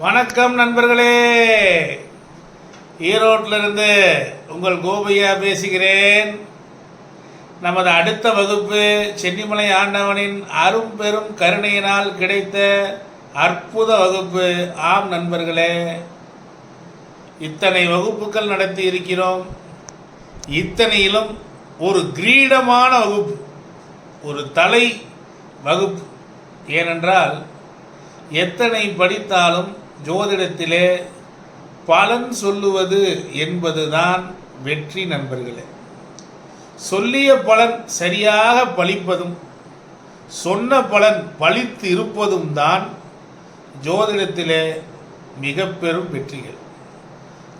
வணக்கம் நண்பர்களே. ஈரோட்டிலிருந்து உங்கள் கோபையா பேசுகிறேன். நமது அடுத்த வகுப்பு சென்னிமலை ஆண்டவனின் அரும் பெரும் கருணையினால் கிடைத்த அற்புத வகுப்பு. ஆம் நண்பர்களே இத்தனை வகுப்புகள் நடத்தி இருக்கிறோம். இத்தனையிலும் ஒரு கிரீடமான வகுப்பு ஒரு தலை வகுப்பு. ஏனென்றால் எத்தனை படித்தாலும் ஜோதிடத்திலே பலன் சொல்லுவது என்பதுதான் வெற்றி நண்பர்களே. சொல்லிய பலன் சரியாக பலிப்பதும் சொன்ன பலன் பலித்து இருப்பதும் தான் ஜோதிடத்திலே மிக பெரும் வெற்றிகள்.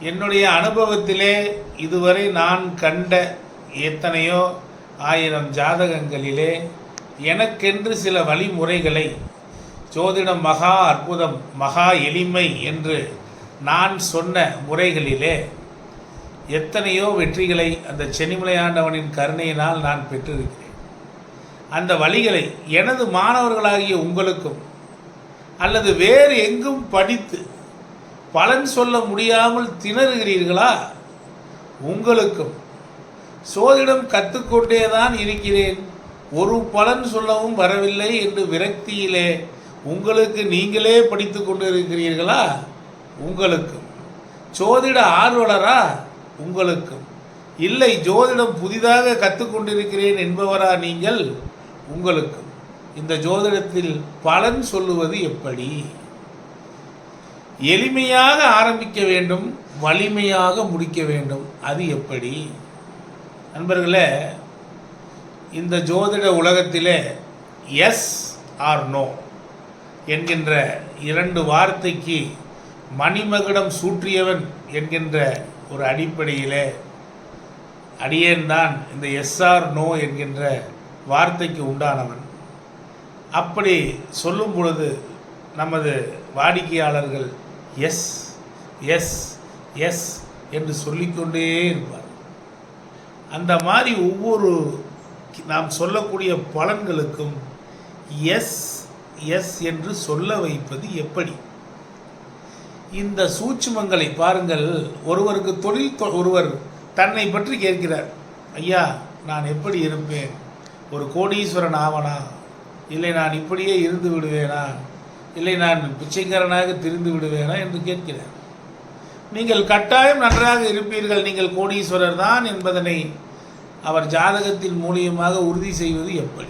என்னுடைய அனுபவத்திலே இதுவரை நான் கண்ட எத்தனையோ ஆயிரம் ஜாதகங்களிலே எனக்கென்று சில வழிமுறைகளை ஜோதிடம் மகா அற்புதம் மகா எளிமை என்று நான் சொன்ன முறைகளிலே எத்தனையோ வெற்றிகளை அந்த சென்னிமலையாண்டவனின் கருணையினால் நான் பெற்றிருக்கிறேன். அந்த வழிகளை எனது மாணவர்களாகிய உங்களுக்கும் அல்லது வேறு எங்கும் படித்து பலன் சொல்ல முடியாமல் திணறுகிறீர்களா? உங்களுக்கும் சோதிடம் கற்றுக்கொண்டே தான் இருக்கிறேன். ஒரு பலன் சொல்லவும் வரவில்லை என்று விரக்தியிலே உங்களுக்கு நீங்களே படித்து கொண்டு இருக்கிறீர்களா உங்களுக்கும். ஜோதிட ஆர்வலரா? உங்களுக்கும். இல்லை ஜோதிடம் புதிதாக கற்றுக்கொண்டிருக்கிறேன் என்பவரா நீங்கள்? உங்களுக்கும். இந்த ஜோதிடத்தில் பலன் சொல்லுவது எப்படி? எளிமையாக ஆரம்பிக்க வேண்டும் வலிமையாக முடிக்க வேண்டும். அது எப்படி? நண்பர்களே இந்த ஜோதிட உலகத்திலே எஸ் ஆர் நோ என்கின்ற இரண்டு வார்த்தைக்கு மணிமகுடம் சூற்றியவன் என்கின்ற ஒரு அடிப்படையிலே அடியேன்தான் இந்த எஸ்ஆர் நோ என்கின்ற வார்த்தைக்கு உண்டானவன். அப்படி சொல்லும் பொழுது நமது வாடிக்கையாளர்கள் எஸ் எஸ் எஸ் என்று சொல்லிக்கொண்டே இருப்பார். அந்த மாதிரி ஒவ்வொரு நாம் சொல்லக்கூடிய பலன்களுக்கும் எஸ் எஸ் என்று சொல்ல வைப்பது எப்படி? இந்த சூட்சுமங்களை பாருங்கள். ஒருவருக்கு தொழில் தொ- ஒருவர் தன்னை பற்றி கேட்கிறார். ஐயா நான் எப்படி இருப்பேன்? ஒரு கோடீஸ்வரன் ஆவனா? இல்லை நான் இப்படியே இருந்து விடுவேனா? இல்லை நான் பிச்சைக்காரனாக திரிந்து விடுவேனா? என்று கேட்கிறார். நீங்கள் கட்டாயம் நன்றாக இருப்பீர்கள். நீங்கள் கோடீஸ்வரர் தான் என்பதனை அவர் ஜாதகத்தின் மூலியமாக உறுதி செய்வது எப்படி?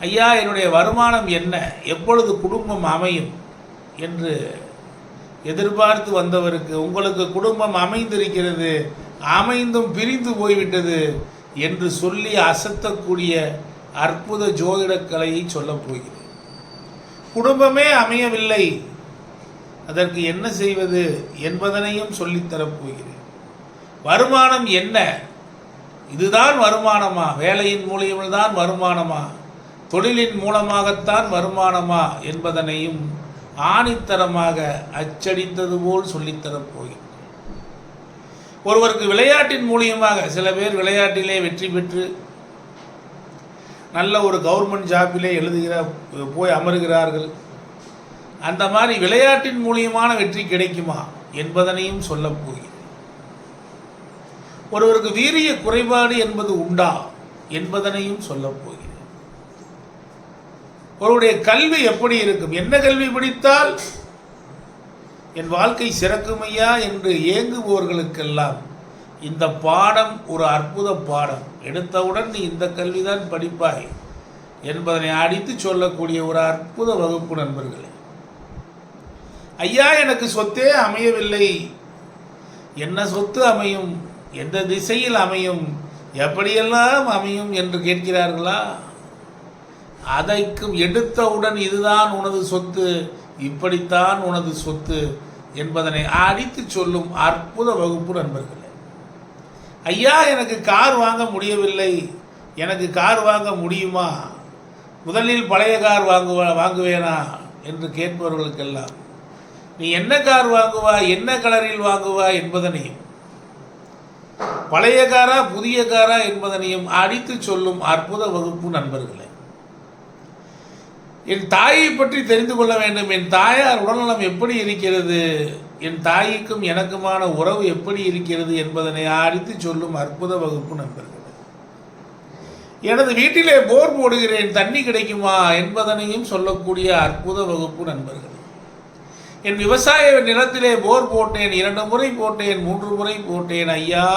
ஐயா என்னுடைய வருமானம் என்ன? எப்பொழுது குடும்பம் அமையும்? என்று எதிர்பார்த்து வந்தவருக்கு உங்களுக்கு குடும்பம் அமைந்திருக்கிறது அமைந்தும் பிரிந்து போய்விட்டது என்று சொல்லி அசத்தக்கூடிய அற்புத ஜோதிடக்கலையை சொல்லப் போகிறேன். குடும்பமே அமையவில்லை. அதற்கு என்ன செய்வது என்பதனையும் சொல்லித்தரப்போகிறேன் வருமானம் என்ன? இதுதான் வருமானமா? வேலையின் மூலியம்தான் வருமானமா? தொழிலின் மூலமாகத்தான் வருமானமா என்பதனையும் ஆணித்தரமாக அச்சடித்தது போல் சொல்லித்தரப் போகிறேன் ஒருவருக்கு விளையாட்டின் மூலியமாக சில பேர் விளையாட்டிலே வெற்றி பெற்று நல்ல ஒரு கவர்மெண்ட் ஜாப்பிலே எழுதுகிற போய் அமருகிறார்கள். அந்த மாதிரி விளையாட்டின் மூலியமான வெற்றி கிடைக்குமா என்பதனையும் சொல்லப் போகிறேன் ஒருவருக்கு வீரிய குறைபாடு என்பது உண்டா என்பதனையும் சொல்லப் போகிறேன் ஒருவருடைய கல்வி எப்படி இருக்கும்? என்ன கல்வி படித்தால்? என் வாழ்க்கை சிறக்குமையா என்று ஏங்குபவர்களுக்கெல்லாம் இந்த பாடம் ஒரு அற்புத பாடம். எடுத்தவுடன் நீ இந்த கல்விதான் படிப்பாய் என்பதனை அடித்து சொல்லக்கூடிய ஒரு அற்புத வகுப்பு நண்பர்களே. ஐயா எனக்கு சொத்தே அமையவில்லை. என்ன சொத்து அமையும்? எந்த திசையில் அமையும்? எப்படியெல்லாம் அமையும் என்று கேட்கிறார்களா? அதைக்கும் எடுத்தவுடன் இதுதான் உனது சொத்து இப்படித்தான் உனது சொத்து என்பதனை அடித்து சொல்லும் அற்புத வகுப்பு நண்பர்களே. ஐயா எனக்கு கார் வாங்க முடியவில்லை. எனக்கு கார் வாங்க முடியுமா? முதலில் பழைய கார் வாங்குவா வாங்குவேனா? என்று கேட்பவர்களுக்கெல்லாம் நீ என்ன கார் வாங்குவா? என்ன கலரில் வாங்குவா? என்பதனையும் பழைய காரா புதிய காரா என்பதனையும் அடித்து சொல்லும் அற்புத வகுப்பு நண்பர்களே. என் தாயை பற்றி தெரிந்து கொள்ள வேண்டும். என் தாயார் உடல்நலம் எப்படி இருக்கிறது? என் தாய்க்கும் எனக்குமான உறவு எப்படி இருக்கிறது என்பதனை அடித்து சொல்லும் அற்புத வகுப்பு நண்பர்கள். எனது வீட்டிலே போர் போடுகிறேன் தண்ணி கிடைக்குமா என்பதனையும் சொல்லக்கூடிய அற்புத வகுப்பு நண்பர்கள். என் விவசாய நிலத்திலே போர் போட்டேன் இரண்டு முறை போட்டேன் மூன்று முறை போட்டேன். ஐயா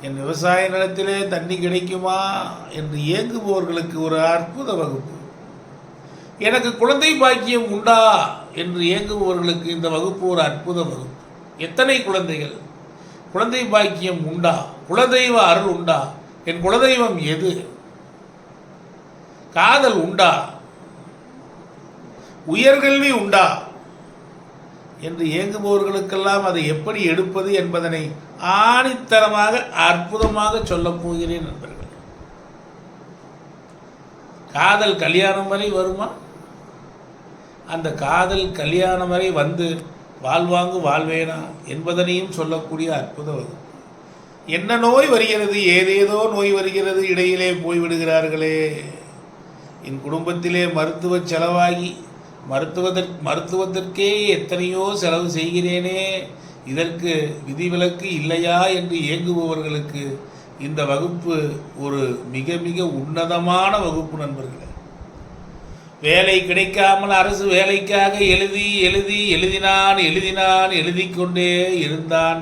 என் விவசாய நிலத்திலே தண்ணி கிடைக்குமா என்று இயங்குபவர்களுக்கு ஒரு அற்புத வகுப்பு. எனக்கு குழந்தை பாக்கியம் உண்டா என்று ஏங்குபவர்களுக்கு இந்த வகுப்பு ஒரு அற்புத வகுப்பு எத்தனை குழந்தைகள்? குழந்தை பாக்கியம் உண்டா? குலதெய்வ அருள் உண்டா? என் குலதெய்வம் எது? காதல் உண்டா? உயர்கல்வி உண்டா? என்று ஏங்குபவர்களுக்கெல்லாம் அதை எப்படி எடுப்பது என்பதனை ஆணித்தரமாக அற்புதமாக சொல்லப் போகிறேன் நண்பர்கள். காதல் கல்யாணம் வரை வருமா? அந்த காதல் கல்யாணம் வரை வந்து வாழ்வாங்கு வாழ்வேனா என்பதனையும் சொல்லக்கூடிய அற்புதம் அது என்ன நோய் வருகிறது? ஏதேதோ நோய் வருகிறது. இடையிலே போய்விடுகிறார்களே. என் குடும்பத்திலே மருத்துவ செலவாகி மருத்துவதற்கு மருத்துவத்திற்கே எத்தனையோ செலவு செய்கிறேனே. இதற்கு விதிவிலக்கு இல்லையா என்று இயங்குபவர்களுக்கு இந்த வகுப்பு ஒரு மிக மிக உன்னதமான வகுப்பு நண்பர்களே. வேலை கிடைக்காமல் அரசு வேலைக்காக எழுதி எழுதி எழுதினான் எழுதினான் எழுதி கொண்டே இருந்தான்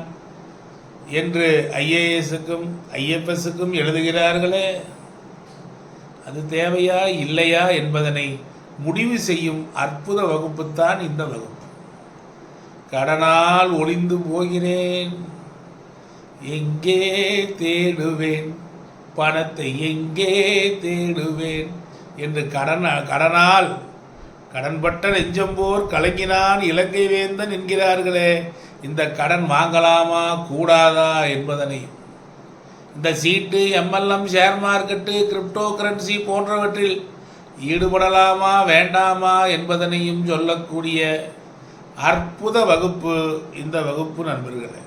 என்று ஐஏஎஸுக்கும் ஐஎஃப்எஸுக்கும் எழுதுகிறார்களே. அது தேவையா இல்லையா என்பதனை முடிவு செய்யும் அற்புத வகுப்புத்தான் இந்த வகுப்பு. கடனால் ஒளிந்து போகிறேன் எங்கே தேடுவேன்? பணத்தை எங்கே தேடுவேன்? என்று கடன் கடனால் கடன்பட்ட நெஞ்சம்போர் கலங்கினான் இலங்கை வேந்தன் என்கிறார்களே இந்த கடன் வாங்கலாமா கூடாதா என்பதனை. இந்த சீட்டு MLM share market crypto currency போன்றவற்றில் ஈடுபடலாமா வேண்டாமா என்பதனையும் சொல்லக்கூடிய அற்புத வகுப்பு இந்த வகுப்பு நண்பர்களே.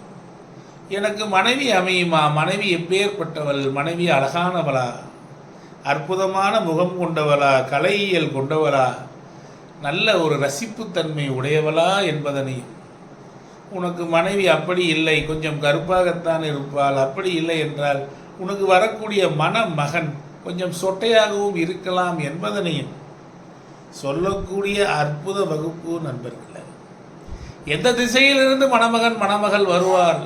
எனக்கு மனைவி அமையுமா? மனைவி எப்பேற்பட்டவள்? மனைவி அழகானவளா? அற்புதமான முகம் கொண்டவளா கலையியல் கொண்டவளா நல்ல ஒரு ரசிப்புத்தன்மை உடையவளா என்பதனையும் உனக்கு மனைவி அப்படி இல்லை கொஞ்சம் கருப்பாகத்தான் இருப்பாள் அப்படி இல்லை என்றால் உனக்கு வரக்கூடிய மணமகன் கொஞ்சம் சொட்டையாகவும் இருக்கலாம் என்பதனையும் சொல்லக்கூடிய அற்புத வகுப்பு நண்பர்களே. எந்த திசையிலிருந்து மணமகன் மணமகள் வருவார்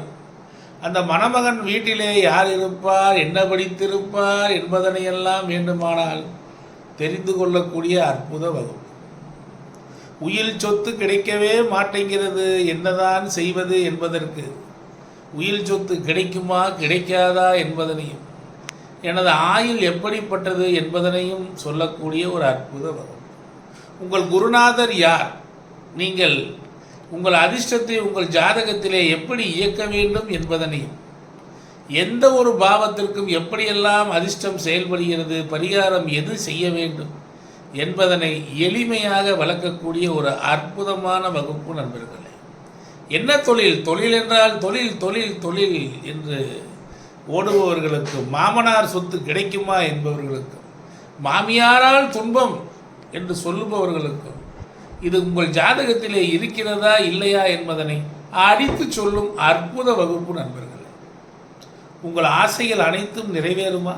அந்த மணமகன் வீட்டிலே யார் இருப்பார் என்ன படித்திருப்பார் என்பதனையெல்லாம் வேண்டுமானால் தெரிந்து கொள்ளக்கூடிய அற்புத வகுப்பு. உயில் சொத்து கிடைக்கவே மாட்டேங்கிறது என்னதான் செய்வது என்பதற்கு உயில் சொத்து கிடைக்குமா கிடைக்காதா என்பதனையும் எனது ஆயுள் எப்படிப்பட்டது என்பதனையும் சொல்லக்கூடிய ஒரு அற்புத வகுப்பு. உங்கள் குருநாதர் யார்? நீங்கள் உங்கள் அதிர்ஷ்டத்தை உங்கள் ஜாதகத்திலே எப்படி இயக்க வேண்டும் என்பதனையும் எந்த ஒரு பாவத்திற்கும் எப்படியெல்லாம் அதிர்ஷ்டம் செயல்படுகிறது பரிகாரம் எது செய்ய வேண்டும் என்பதனை எளிமையாக வளர்க்கக்கூடிய ஒரு அற்புதமான வகுப்பு நண்பர்களே. என்ன தொழில்? தொழில் என்றால் தொழில் தொழில் தொழில் என்று ஓடுபவர்களுக்கு மாமனார் சொத்து கிடைக்குமா என்பவர்களுக்கும் மாமியாரால் துன்பம் என்று சொல்லுபவர்களுக்கும் இது உங்கள் ஜாதகத்திலே இருக்கிறதா இல்லையா என்பதனை அடித்து சொல்லும் அற்புத வகுப்பு நண்பர்களே. உங்கள் ஆசைகள் அனைத்தும் நிறைவேறுமா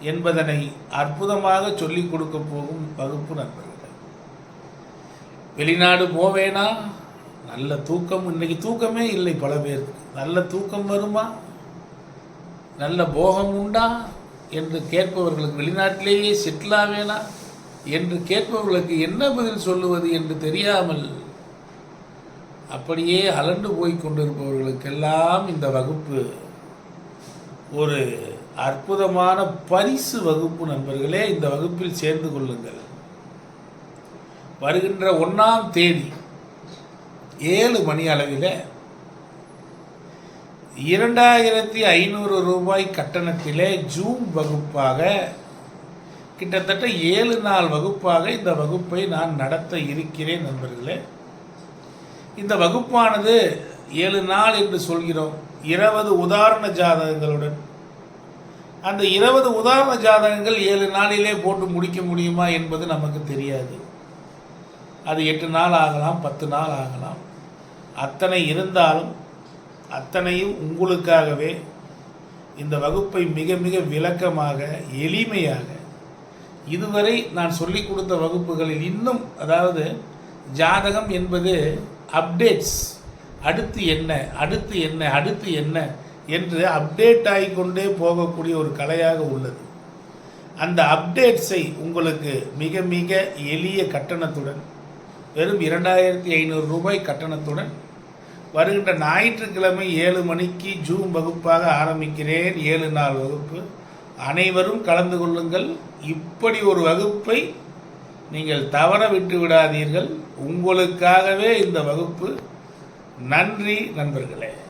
என்பதனை அற்புதமாக சொல்லிக் கொடுக்க போகும் வகுப்பு நண்பர்களே. வெளிநாடு போவேனா? நல்ல தூக்கம் இன்னைக்கு தூக்கமே இல்லை பல பேருக்கு. நல்ல தூக்கம் வருமா? நல்ல போகம் உண்டா? என்று கேட்பவர்களுக்கு வெளிநாட்டிலேயே செட்டில் ஆவேனா என்று கேட்பவர்களுக்கு என்ன பதில் சொல்லுவது என்று தெரியாமல் அப்படியே அலண்டு போய் கொண்டிருப்பவர்களுக்கெல்லாம் இந்த வகுப்பு ஒரு அற்புதமான பரிசு வகுப்பு நண்பர்களே இந்த வகுப்பில் சேர்ந்து கொள்ளுங்கள். வருகின்ற ஒன்றாம் தேதி ஏழு மணி அளவில் இரண்டாயிரத்தி ஐநூறு ரூபாய் கட்டணத்திலே ஜூம் வகுப்பாக கிட்டத்தட்ட ஏழு நாள் வகுப்பாக இந்த வகுப்பை நான் நடத்த இருக்கிறேன் நண்பர்களே. இந்த வகுப்பானது ஏழு நாள் என்று சொல்கிறோம். இருபது உதாரண ஜாதகங்களுடன். அந்த இருபது உதாரண ஜாதகங்கள் ஏழு நாளிலே போட்டு முடிக்க முடியுமா என்பது நமக்கு தெரியாது. அது எட்டு நாள் ஆகலாம் பத்து நாள் ஆகலாம். அத்தனை இருந்தாலும் அத்தனையும் உங்களுக்காகவே இந்த வகுப்பை மிக மிக விளக்கமாக எளிமையாக இதுவரை நான் சொல்லிக் கொடுத்த வகுப்புகளில் இன்னும் அதாவது ஜாதகம் என்பது அப்டேட்ஸ் அடுத்து என்ன அடுத்து என்ன அடுத்து என்ன என்று அப்டேட் ஆகிக்கொண்டே போகக்கூடிய ஒரு கலையாக உள்ளது. அந்த அப்டேட்ஸை உங்களுக்கு மிக மிக எளிய கட்டணத்துடன் வெறும் இரண்டாயிரத்தி ஐநூறு ரூபாய் கட்டணத்துடன் வருகின்ற ஞாயிற்றுக்கிழமை ஏழு மணிக்கு ஜூம் வகுப்பாக ஆரம்பிக்கிறேன். ஏழு நாள் வகுப்பு. அனைவரும் கலந்து கொள்ளுங்கள். இப்படி ஒரு வகுப்பை நீங்கள் தவற விட்டு விடாதீர்கள். உங்களுக்காகவே இந்த வகுப்பு. நன்றி நண்பர்களே.